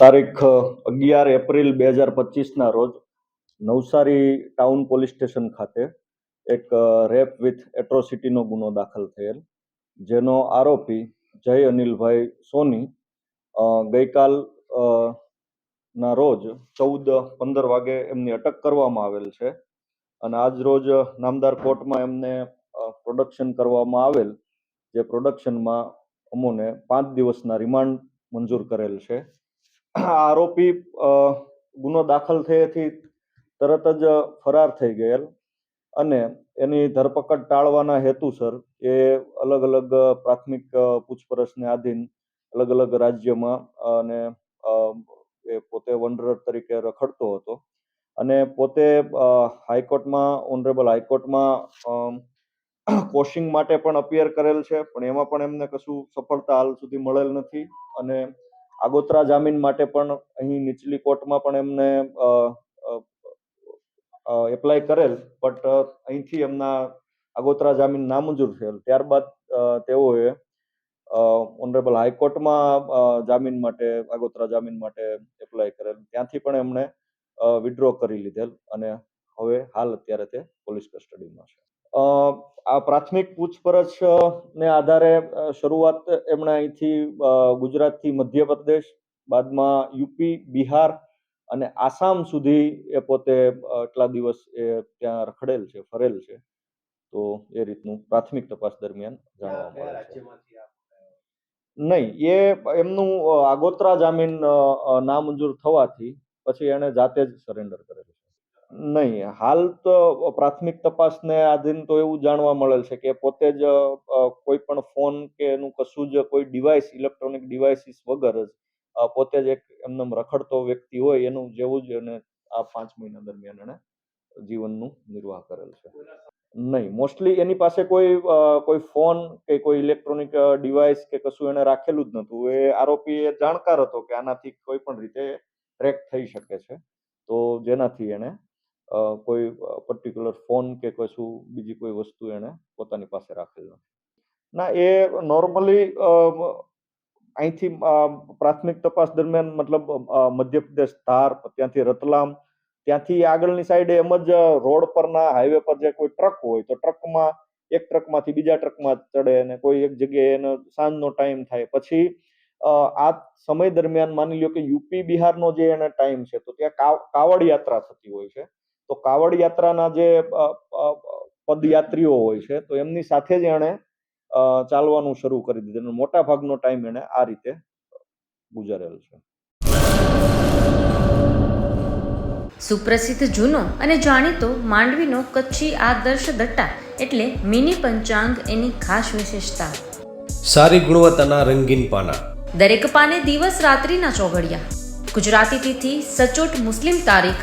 તારીખ અગિયાર એપ્રિલ બે હજાર પચીસના રોજ નવસારી ટાઉન પોલીસ સ્ટેશન ખાતે એક રેપ વિથ એટ્રોસિટીનો ગુનો દાખલ થયેલ, જેનો આરોપી જય અનિલભાઈ સોની ગઈકાલ ના રોજ ચૌદ, પંદર વાગે એમની અટક કરવામાં આવેલ છે અને આજ રોજ નામદાર કોર્ટમાં એમને પ્રોડક્શન કરવામાં આવેલ, જે પ્રોડક્શનમાં અમોને પાંચ દિવસના રિમાન્ડ મંજૂર કરેલ છે. આરોપી ગુનો દાખલ થયેથી તરત જ ફરાર થઈ ગયેલ અને એની ધરપકડ ટાળવાના હેતુસર એ અલગ અલગ પ્રાથમિક પૂછપરછને આધીન અલગ અલગ રાજ્યમાં અને એ પોતે વંડરર તરીકે રખડતો હતો અને પોતે હાઈકોર્ટમાં ઓનરેબલ હાઈકોર્ટમાં કોશિંગ માટે પણ અપિયર કરેલ છે, પણ એમાં પણ એમને કશું સફળતા હાલ સુધી મળેલ નથી અને આગોતરા જામીન માટે પણ અહીં નીચલી કોર્ટમાં પણ એમને એપ્લાય કરેલ, બટ અહીંથી એમના આગોતરા જામીન નામંજૂર થયેલ. ત્યારબાદ તેઓએ ઓનરેબલ હાઈકોર્ટમાં જામીન માટે, આગોતરા જામીન માટે એપ્લાય કરેલ. ત્યાંથી પણ એમણે વિડ્રો કરી લીધેલ અને હવે હાલ અત્યારે તે પોલીસ કસ્ટડીમાં છે. આ પ્રાથમિક પૂછપરછ ને આધારે શરૂઆત એમણે અહીંથી ગુજરાતથી મધ્યપ્રદેશ, બાદમાં યુપી, બિહાર અને આસામ સુધી એ પોતે આટલા દિવસ એ ત્યાં રખડેલ છે, ફરેલ છે. તો એ રીતનું પ્રાથમિક તપાસ દરમિયાન જાણવા મળે છે. નહીં, એ એમનું આગોતરા જામીન નામંજૂર થવાથી પછી એણે જાતે જ સરેન્ડર કરે નહીં. હાલ તો પ્રાથમિક તપાસને આધીન તો એવું જાણવા મળેલ છે કે પોતે જ કોઈ પણ ફોન કે એનું કશું જ કોઈ ડિવાઇસ ઇલેક્ટ્રોનિક ડિવાઇસીસ વગર જ પોતે જ એક એમને રખડતો વ્યક્તિ હોય એનું જેવું જ એને આ પાંચ મહિના દરમિયાન એણે જીવનનું નિર્વાહ કરેલ છે. નહીં. મોસ્ટલી એની પાસે કોઈ કોઈ ફોન કે કોઈ ઇલેક્ટ્રોનિક ડિવાઇસ કે કશું એને રાખેલું જ નહોતું. એ આરોપી એ જાણકાર હતો કે આનાથી કોઈ પણ રીતે ટ્રેક થઈ શકે છે. તો જેનાથી અ, કોઈ પર્ટિક્યુલર ફોન કે કશું બીજી કોઈ વસ્તુ એણે પોતાની પાસે રાખેલ નથી ના, એ નોર્મલી અહીંથી પ્રાથમિક તપાસ દરમિયાન મતલબ મધ્યપ્રદેશ ધાર, ત્યાંથી રતલામ, ત્યાંથી આગળની સાઈડે એમ જ રોડ પરના હાઈવે પર જે કોઈ ટ્રક હોય, તો ટ્રકમાં એક ટ્રકમાંથી બીજા ટ્રકમાં ચડે અને કોઈ એક જગ્યાએ એનો સાંજનો ટાઈમ થાય. પછી આ સમય દરમિયાન માની લ્યો કે યુપી બિહારનો જે એને ટાઈમ છે, તો ત્યાં કાવ- કાવડ યાત્રા થતી હોય છે. તો કાવડ યાત્રાના જે પદયાત્રીઓ હોય છે તો એમની સાથે જ એણે ચાલવાનું શરૂ કરી દીધું. મોટા ભાગનો ટાઈમ એણે આ રીતે ગુજારેલો છે. સુપ્રસિદ્ધ જૂનો અને જાણીતો માંડવીનો કચ્છી આદર્શ દટ્ટા એટલે મિની પંચાંગ એની ખાસ વિશેષતા. સારી ગુણવત્તાના રંગીન પાના. દરેક પાને દિવસ રાત્રિના ચોઘડિયા. ગુજરાતી તિથિ સચોટ મુસ્લિમ તારીખ